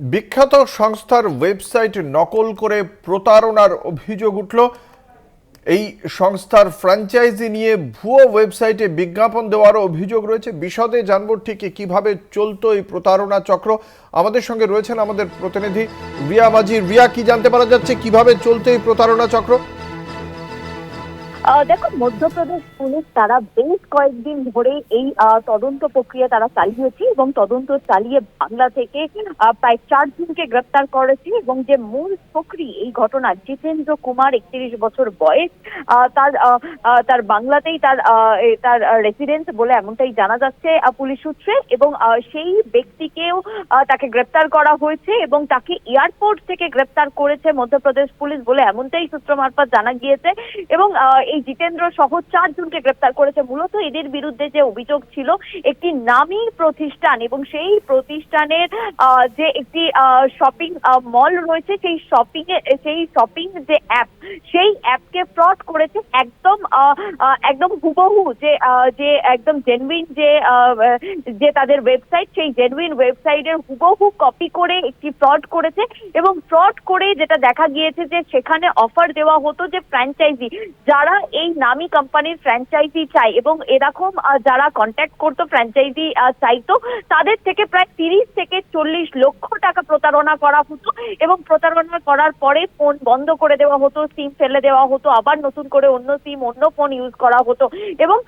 বিখ্যাত সংস্থার ওয়েবসাইট নকল করে প্রতারণার অভিযোগ উঠল। এই সংস্থার ফ্র্যাঞ্চাইজি নিয়ে ভুয়ো ওয়েবসাইটে বিজ্ঞাপন দেওয়ার অভিযোগ রয়েছে। বিশদে জানব ঠিক কীভাবে চলত এই প্রতারণা চক্র। আমাদের সঙ্গে রয়েছেন আমাদের প্রতিনিধি রিয়া মাঝি। রিয়া, কি জানতে পারা যাচ্ছে কীভাবে চলতো এই প্রতারণা চক্র? দেখো মধ্যপ্রদেশ পুলিশ তারা বেশ কয়েকদিন ধরে এই তদন্ত প্রক্রিয়া তারা চালিয়েছে এবং তদন্ত চালিয়ে বাংলা থেকে প্রায় চারজনকে গ্রেপ্তার করেছে এবং যে মূল প্রক্রি এই ঘটনা জিতেন্দ্র কুমার একত্রিশ বছর বয়স তার তার বাংলাতেই তার তার রেসিডেন্স বলে এমনটাই জানা যাচ্ছে পুলিশ সূত্রে এবং সেই ব্যক্তিকেও তাকে গ্রেপ্তার করা হয়েছে এবং তাকে এয়ারপোর্ট থেকে গ্রেপ্তার করেছে মধ্যপ্রদেশ পুলিশ বলে এমনটাই সূত্র মারফত জানা গিয়েছে এবং আহ, জিতেন্দ্র সহ চারজনকে গ্রেপ্তার করেছে। মূলত এদের বিরুদ্ধে যে অভিযোগ ছিল, একটি নামী প্রতিষ্ঠান এবং সেই প্রতিষ্ঠানের যে একটি শপিং মল রয়েছে, সেই শপিং সেই শপিং যে অ্যাপ সেই অ্যাপকে ফ্রড করেছে একদম একদম হুবহু যে যে একদম জেনুইন যে যে তাদের ওয়েবসাইট সেই জেনুইন ওয়েবসাইটের হুবহু কপি করে একটি ফ্রড করেছে এবং ফ্রড করে যেটা দেখা গিয়েছে যে সেখানে অফার দেওয়া হতো যে ফ্র্যাঞ্চাইজি যারা এই নামি কোম্পানির ফ্র্যাঞ্চাইজি চাই এবং এরকম যারা কন্ট্যাক্ট করতো ফ্র্যাঞ্চাইজি চাইতো, তাদের থেকে প্রায় তিরিশ থেকে চল্লিশ লক্ষ টাকা প্রতারণা করা হতো এবং প্রতারণা করার পরে ফোন বন্ধ করে দেওয়া হতো সিম ফেলে দেওয়া হতো, আবার নতুন করে অন্য সিম অন্য ফোন ইউজ করা হতো এবং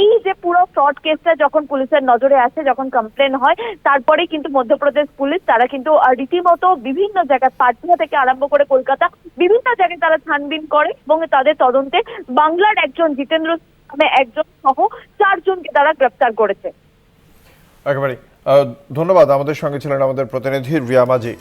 এই যে পুরো ফ্রড কেসটা যখন পুলিশের নজরে আসে, যখন কমপ্লেন হয়, তারপরে কিন্তু মধ্যপ্রদেশ পুলিশ, তারা কিন্তু রীতিমতো বিভিন্ন জায়গায়, পাটনা থেকে আরম্ভ করে কলকাতা, বিভিন্ন জায়গায় তারা ছানবিন করে এবং তাদের তদন্তে বাংলার একজন জিতেন্দ্র নামে একজন সহ চারজনকে তারা গ্রেপ্তার করেছে। একেবারে ধন্যবাদ। আমাদের সঙ্গে ছিলেন আমাদের প্রতিনিধি রিয়া মাঝি।